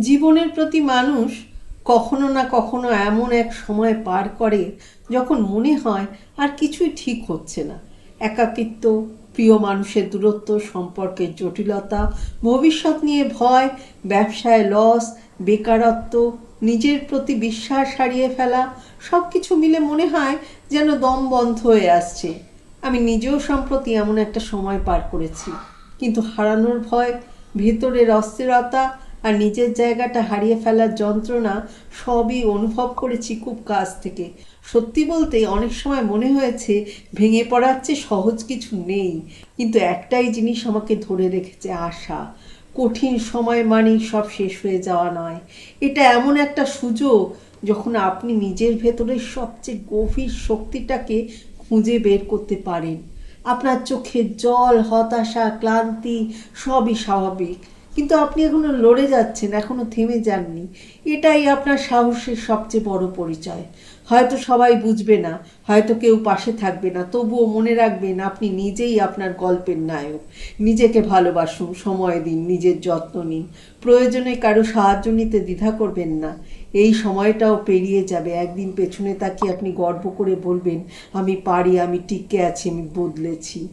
জীবনের প্রতি মানুষ কখনো না কখনো এমন এক সময় পার করে যখন মনে হয় আর কিছুই ঠিক হচ্ছে না। একাকিত্ব, প্রিয় মানুষের দূরত্ব, সম্পর্কের জটিলতা, ভবিষ্যৎ নিয়ে ভয়, ব্যবসায় লস বেকারত্ব, নিজের প্রতি বিশ্বাস হারিয়ে ফেলা সব কিছু মিলে মনে হয় যেন দম বন্ধ হয়ে আসছে। আমি নিজেও সম্প্রতি এমন একটা সময় পার করেছি। কিন্তু হারানোর ভয়, ভেতরের অস্থিরতা আর নিজের জায়গাটা হারিয়ে ফেলার যন্ত্রণা সবই অনুভব করেছি খুব কাছ থেকে। সত্যি বলতে অনেক সময় মনে হয়েছে ভেঙে পড়ার চেয়ে সহজ কিছু নেই, কিন্তু একটাই জিনিস আমাকে ধরে রেখেছে আশা। কঠিন সময় মানেই সব শেষ হয়ে যাওয়া নয়। এটা এমন একটা সুযোগ যখন আপনি নিজের ভেতরের সবচেয়ে গভীর শক্তিটাকে খুঁজে বের করতে পারেন। আপনার চোখে জল, হতাশা, ক্লান্তি সবই স্বাভাবিক। কিন্তু আপনি এখনও লড়ে যাচ্ছেন, এখনও থেমে যাননি। এটাই আপনার সাহসের সবচেয়ে বড় পরিচয়। হয়তো সবাই বুঝবে না, হয়তো কেউ পাশে থাকবে না, তবুও মনে রাখবেন আপনি নিজেই আপনার গল্পের নায়ক। নিজেকে ভালোবাসুন, সময় দিন, নিজের যত্ন নিন। প্রয়োজনে কারও সাহায্য নিতে দ্বিধা করবেন না। এই সময়টাও পেরিয়ে যাবে, একদিন পেছনে তাকিয়ে আপনি গর্ব করে বলবেন, আমি পারি, আমি টিকে আছি, আমি বদলেছি।